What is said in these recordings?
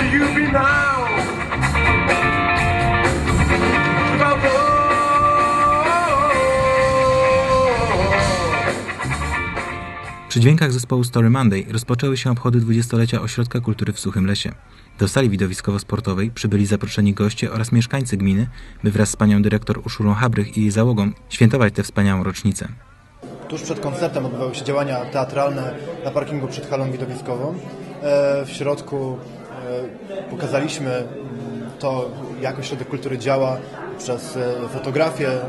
do you be now? Przy dźwiękach zespołu Story Monday rozpoczęły się obchody 20-lecia Ośrodka Kultury w Suchym Lesie. Do sali widowiskowo-sportowej przybyli zaproszeni goście oraz mieszkańcy gminy, by wraz z panią dyrektor Uszulą Habrych i jej załogą świętować tę wspaniałą rocznicę. Tuż przed koncertem odbywały się działania teatralne na parkingu przed halą widowiskową. E, w środku pokazaliśmy mm, to, jak ośrodek kultury działa przez e, fotografię, e,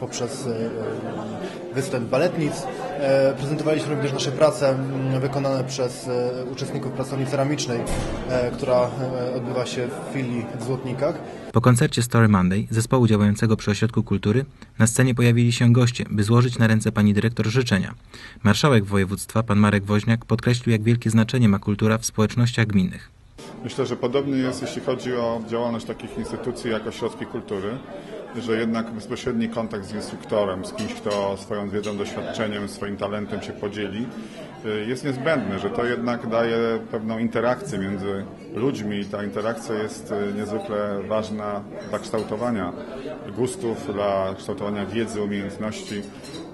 poprzez e, występ baletnic. E, Prezentowaliśmy również nasze prace mm, wykonane przez e, uczestników pracowni ceramicznej, e, która e, odbywa się w filii w Złotnikach. Po koncercie Story Monday, zespołu działającego przy Ośrodku Kultury, na scenie pojawili się goście, by złożyć na ręce pani dyrektor życzenia. Marszałek województwa, pan Marek Woźniak, podkreślił, jak wielkie znaczenie ma kultura w społecznościach gminnych. Myślę, że podobny jest, jeśli chodzi o działalność takich instytucji jak ośrodki kultury, że jednak bezpośredni kontakt z instruktorem, z kimś, kto swoją wiedzą, doświadczeniem, swoim talentem się podzieli, jest niezbędny, że to jednak daje pewną interakcję między ludźmi i ta interakcja jest y, niezwykle ważna dla kształtowania gustów, dla kształtowania wiedzy, umiejętności.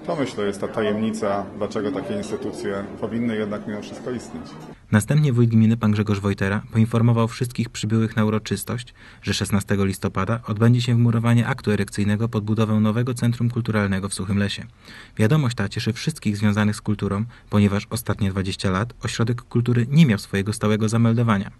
To myślę jest ta tajemnica, dlaczego takie instytucje powinny jednak mimo wszystko istnieć. Następnie wójt gminy pan Grzegorz Wojtera poinformował wszystkich przybyłych na uroczystość, że 16 listopada odbędzie się wmurowanie aktu erekcyjnego pod budowę nowego Centrum Kulturalnego w Suchym Lesie. Wiadomość ta cieszy wszystkich związanych z kulturą, ponieważ ostatnie 20 lat Ośrodek Kultury nie miał swojego stałego zameldowania.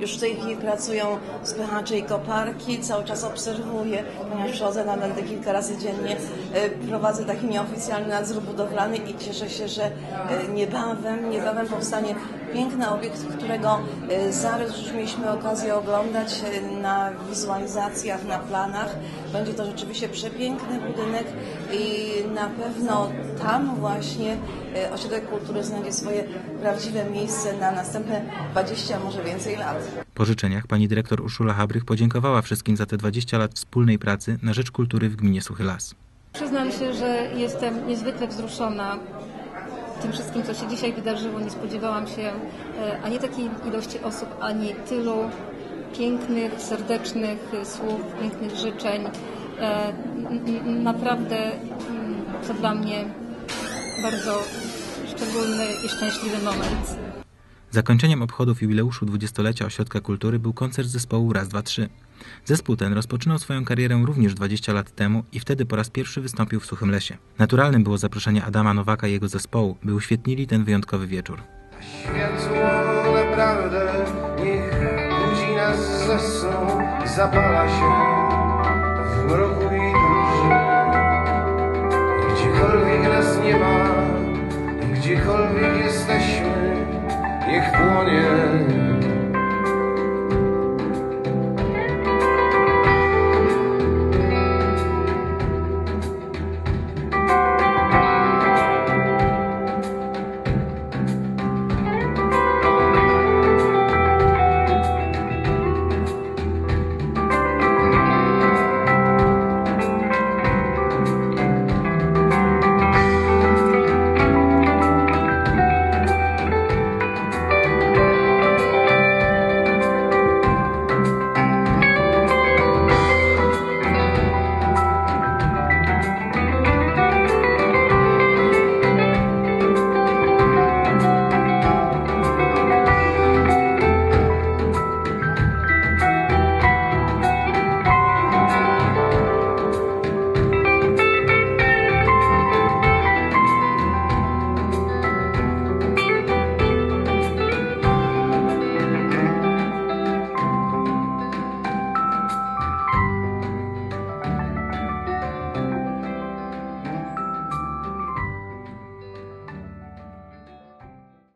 Już w tej chwili pracują spychacze i koparki, cały czas obserwuję, ponieważ przychodzę na będę kilka razy dziennie, e, prowadzę taki nieoficjalny nadzór budowlany i cieszę się, że e, niebawem, niebawem powstanie piękny obiekt, którego e, zarys już mieliśmy okazję oglądać na wizualizacjach, na planach. Będzie to rzeczywiście przepiękny budynek i na pewno tam właśnie Ośrodek Kultury znajdzie swoje prawdziwe miejsce na następne 20, a może więcej lat. Po życzeniach pani dyrektor Urszula Habrych podziękowała wszystkim za te 20 lat wspólnej pracy na rzecz kultury w gminie Suchy Las. Przyznam się, że jestem niezwykle wzruszona tym wszystkim, co się dzisiaj wydarzyło. Nie spodziewałam się e, ani takiej ilości osób, ani tylu pięknych, serdecznych e, słów, pięknych życzeń. E, Naprawdę mm, to dla mnie bardzo szczególny i szczęśliwy moment. Zakończeniem obchodów jubileuszu dwudziestolecia Ośrodka Kultury był koncert zespołu Raz, Dwa, Trzy. Zespół ten rozpoczynał swoją karierę również 20 lat temu i wtedy po raz pierwszy wystąpił w Suchym Lesie. Naturalnym było zaproszenie Adama Nowaka i jego zespołu, by uświetnili ten wyjątkowy wieczór. Światło naprawdę niech budzi nas ze snu Zapala się ma